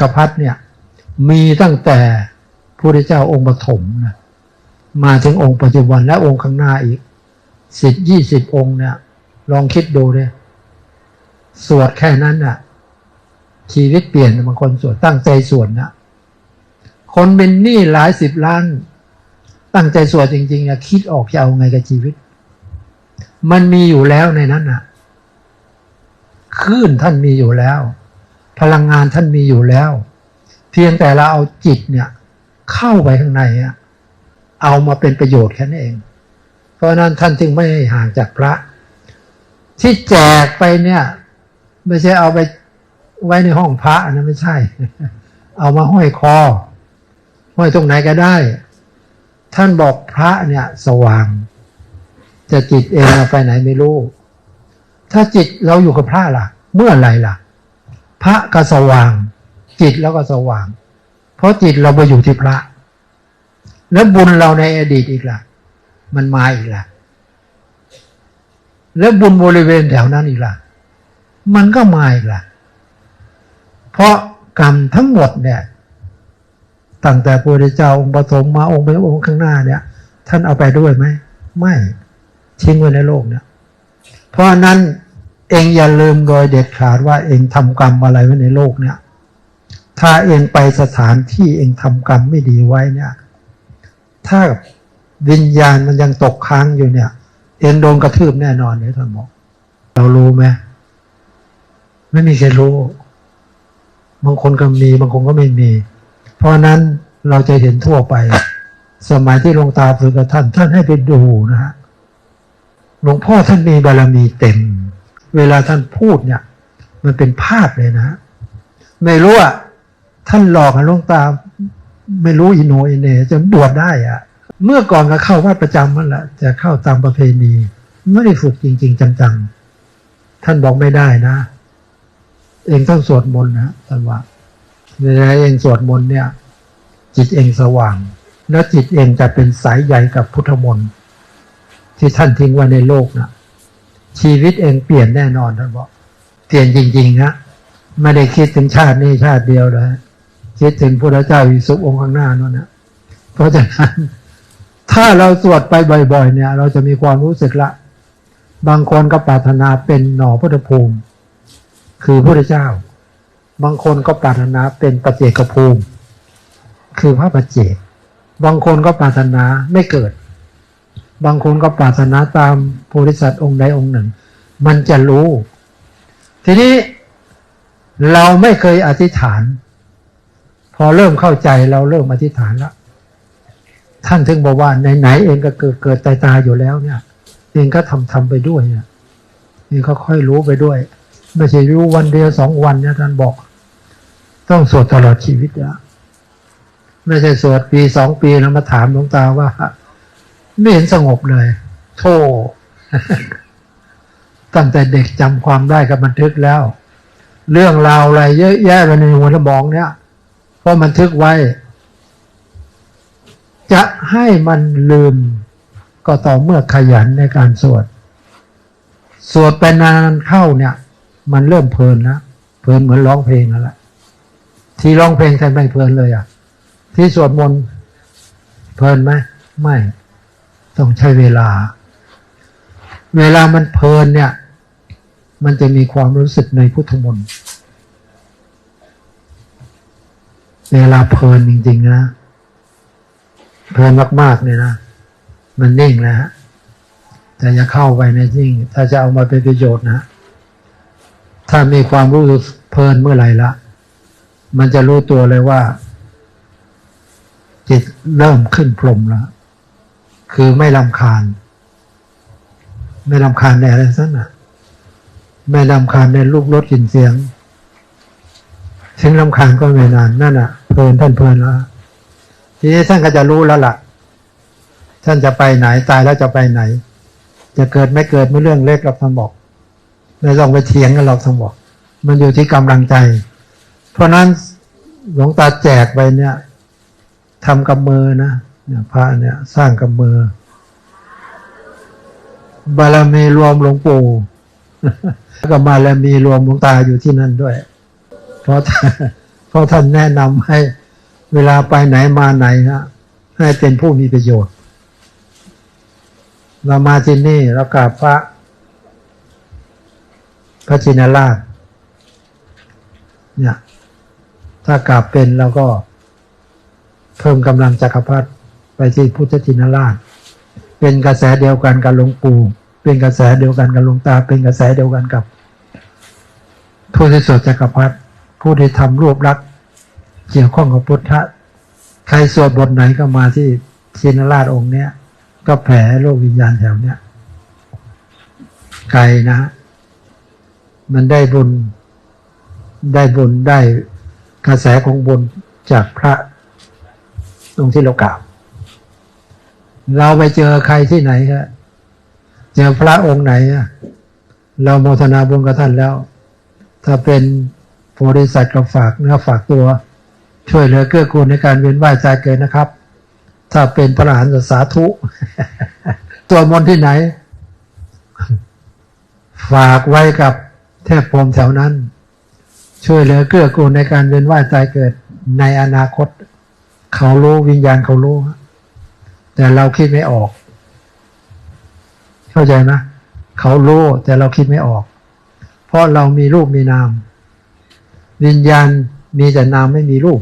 กรพรรดิเนี่ยมีตั้งแต่พระพุทธเจ้าองค์ปฐมนะมาถึงองค์ปัจจุบันและองค์ข้างหน้าอีกสิบยี่สิบองค์เนี่ย ลองคิดดูเลยสวดแค่นั้นน่ะ ชีวิตเปลี่ยนบางคนสวดตั้งใจสวดนะคนเป็นหนี้หลายสิบล้าน ตั้งใจสวดจริงๆอะคิดออกจะเอาไงกับชีวิต มันมีอยู่แล้วในนั้นน่ะคลื่นท่านมีอยู่แล้ว พลังงานท่านมีอยู่แล้ว เพียงแต่เราเอาจิตเนี่ย เข้าไปข้างในอเอามาเป็นประโยชน์แค่นั้นเอง เพราะนั้นท่านจึงไม่ห้ห่างจากพระ ที่แจกไปเนี่ย ไม่ใช่เอาไปไว้ในห้องพระนะไม่ใช่ เอามาห้อยคอ ห้อยตรงไหนก็ได้ ท่านบอกพระเนี่ย สว่าง จะจิตเองไปไหนไม่รู้ ถ้าจิตเราอยู่กับพระล่ะ เมื่อไรล่ะ พระก็สว่าง จิตแล้วก็สว่าง เพราะจิตเราไปอยู่ที่พระ แล้วบุญเราในอดีตอีกล่ะ มันมาอีกล่ะ แล้วบุญบริเวณแถวนั้นอีกล่ะ มันก็มาอีกล่ะ เพราะกรรมทั้งหมดเนี่ยตั้งแต่พระพุทธเจ้าองค์ปฐมมาองค์ไปองค์ข้างหน้าเนี่ย ท่านเอาไปด้วยไหมไม่ทิ้งไว้ในโลกเนี่ยเพราะนั้น เองอย่าลืมโดยเด็ดขาดว่าเองทำกรรมอะไรไว้ในโลกเนี่ย ถ้าเองไปสถานที่เองทำกรรมไม่ดีไว้เนี่ย ถ้าวิญญาณมันยังตกค้างอยู่เนี่ย เองโดนกระทืบแน่นอนเนี่ยท่านบอกเรารู้ไหมไม่มีใครรู้ บางคนก็มี บางคนก็ไม่มี เพราะนั้นเราจะเห็นทั่วไป สมัยที่หลวงตาฝึกกับท่าน ท่านให้ไปดูนะฮะหลวงพ่อท่านมีบารมีเต็ม เวลาท่านพูดเนี่ย มันเป็นภาพเลยนะ ไม่รู้อะท่านหลอกหลวงตา ไม่รู้อินโนอินเนจนบวชได้อะ เมื่อก่อนก็เข้าวัดประจำมันแหละจะเข้าตามประเพณี ไม่ได้ฝึกจริง ๆ จังๆ ท่านบอกไม่ได้นะ เองต้องสวดมนต์นะท่านว่าเวลาเองสวดมนต์เนี่ย จิตเองสว่าง แล้วจิตเองจะเป็นสายใยกับพุทธมนต์ที่ท่านทิ้งไว้ในโลกนะ ชีวิตเองเปลี่ยนแน่นอนท่านบอกเปลี่ยนจริงๆนะไม่ได้คิดถึงชาตินี้ชาติเดียวเลยคิดถึงพระเจ้าอิสุองค์ข้างหน้านั่นนะเพราะฉะนั้น ถ้าเราสวดไปบ่อยๆ เนี่ย เราจะมีความรู้สึกละ บางคนก็ปรารถนาเป็นหน่อพุทธภูมิ คือพระเจ้า บางคนก็ปรารถนาเป็นปเจกภูมิ คือพระปเจกบางคนก็ปรารถนาไม่เกิด บางคนก็ปรารถนาตามโพธิสัตว์องค์ใดองค์หนึ่ง มันจะรู้ ทีนี้เราไม่เคยอธิษฐาน พอเริ่มเข้าใจเราเริ่มอธิษฐานแล้วท่านถึงบอกว่าไหนๆเองก็เกิดเกิดตายตายอยู่แล้วเนี่ย เองก็ทำทำไปด้วยเนี่ยเองก็ค่อยรู้ไปด้วย ไม่ใช่รู้วันเดียวสองวันเนี่ยท่านบอก ต้องสวดตลอดชีวิตอะไม่ใช่สวดปีสองปีแล้วมาถามหลวงตาว่า ไม่เห็นสงบเลยโธ่ตั้งแต่เด็กจำความได้กับบันทึกแล้ว เรื่องราวอะไรเยอะแยะไปในหัวสมองเนี่ยเพราะบันทึกไว้ จะให้มันลืมก็ต่อเมื่อขยันในการสวด สวดไปนานเข้าเนี่ย มันเริ่มเพลินนะเพลินเหมือนร้องเพลงนั่นแหละที่ร้องเพลงแทนไม่เพลินเลยอะ ที่สวดมนต์เพลินไหมไม่ ต้องใช้เวลา เวลามันเพลินเนี่ย มันจะมีความรู้สึกในพุทธมนต์เวลาเพลินจริงๆนะ เพลินมากๆเนี่ยนะ มันนิ่งแล้วฮะแต่จะเข้าไปในนิ่ง ถ้าจะเอามาเป็นประโยชน์นะ ถ้ามีความรู้สึกเพลินเมื่อไหร่ละ มันจะรู้ตัวเลยว่า จิตเริ่มขึ้นพรมแล้ว คือไม่ลำคาญ ไม่ลำคาญในอะไรสั้นอะ ไม่ลำคาญในรูปรสกลิ่นเสียงถึงลำคาญก็ไม่นานนั่นอะ เพลินท่านเพลินแล้วทีนี้ท่านก็จะรู้แล้วล่ะ ท่านจะไปไหนตายแล้วจะไปไหน จะเกิดไม่เกิดไม่เรื่องเล็กหรอกท่านบอกไม่ต้องไปเถียงกันหรอกท่านบอก มันอยู่ที่กำลังใจ เพราะนั้นหลวงตาแจกไปเนี่ยทำกับมือนะ พระเนี่ยสร้างกับมือ บารมีรวมหลวงปู่แล้วก็บารมีรวมหลวงตาอยู่ที่นั่นด้วย เพราะเพราะท่านแนะนำให้เวลาไปไหนมาไหนนะให้เป็นผู้มีประโยชน์ เรามาที่นี่เรากราบพระ พระจินราชเนี่ย ถ้ากราบเป็นเราก็เพิ่มกำลังจักรพรรดิ ไปที่พุทธินราช เป็นกระแสเดียวกันกับหลวงปู่เป็นกระแสเดียวกันกับหลวงตา เป็นกระแสเดียวกันกับผู้ที่สวดจักรพรรดิผู้ที่ทำรูปลักษณ์เกี่ยวข้องกับพุทธะใครสวดบทไหนก็มาที่ชินราชองค์เนี้ยก็แผ่โลกวิญญาณแถวเนี้ยไกลนะ มันได้บุญได้บุญได้กระแสของบุญจากพระตรงที่เรากราบ เราไปเจอใครที่ไหนครับเจอพระองค์ไหนเราโมทนาบุญกับท่านแล้ว ถ้าเป็นบริษัทก็ฝากเนื้อฝากตัว ช่วยเหลือเกื้อกูลในการเวียนว่ายใจเกิดนะครับ ถ้าเป็นพระอรหันตสาธุ ตัวมนที่ไหน ฝากไว้กับเทพพรมแถวนั้น ช่วยเหลือเกื้อกูลในการเวียนว่ายตายเกิดในอนาคต เขารู้วิญญาณเขารู้ แต่เราคิดไม่ออก เข้าใจไหมเขารู้แต่เราคิดไม่ออก เพราะเรามีรูปมีนาม วิญญาณมีแต่นามไม่มีรูป